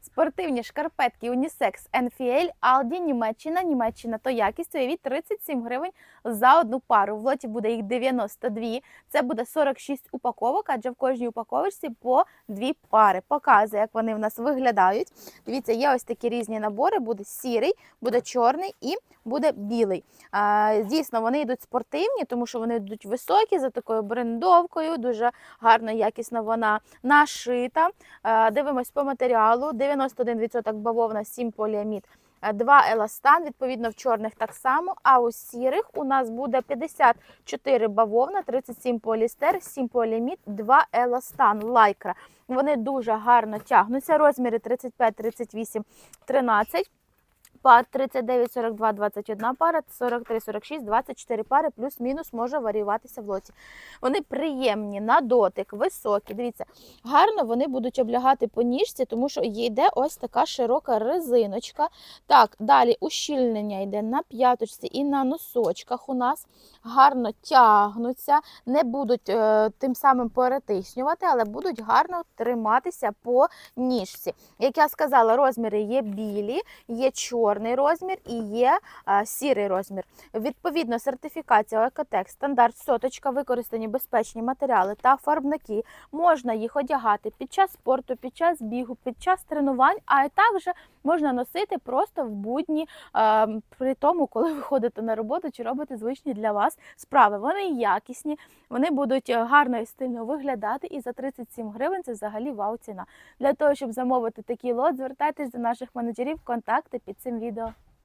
Спортивні шкарпетки Unisex NFL Aldi, Німеччина, Німеччина то якість уявіть 37 гривень за одну пару. В лоті буде їх 92. Це буде 46 упаковок, адже в кожній упаковочці по дві пари. Показує, як вони в нас виглядають. Дивіться, є ось такі різні набори: буде сірий, буде чорний і буде білий. А, дійсно, вони йдуть спортивні, тому що вони йдуть високі за такою брендовкою. Дуже гарно, якісно вона нашита. Е, Дивимось по матеріалу: 91% бавовна, 7 поліамід. 2 еластан, відповідно, в чорних так само. А у сірих у нас буде 54 бавовна, 37 полістер, 7 поліамід, 2 еластан, лайкра. Вони дуже гарно тягнуться. Розміри 35, 38, 13. Пар 39, 42, 21 пара, 43, 46, 24 пари, плюс-мінус може варіюватися в лоті. Вони приємні на дотик, високі. Дивіться, гарно вони будуть облягати по ніжці, тому що йде ось така широка резиночка. Так, далі ущільнення йде на п'яточці і на носочках у нас. Гарно тягнуться, не будуть е, тим самим перетиснювати, але будуть гарно триматися по ніжці. Як я сказала, розміри є білі, є чорний розмір і є а, сірий розмір. Відповідно, сертифікація Екотек, стандарт соточка, використані безпечні матеріали та фарбники. Можна їх одягати під час спорту, під час бігу, під час тренувань, а також можна носити просто в будні, при тому, коли ви ходите на роботу чи робите звичні для вас справи. Вони якісні, вони будуть е, гарно і стильно виглядати. І за 37 гривень це взагалі вау ціна. Для того, щоб замовити такий лот, звертайтесь до наших менеджерів, контакти під цим відео.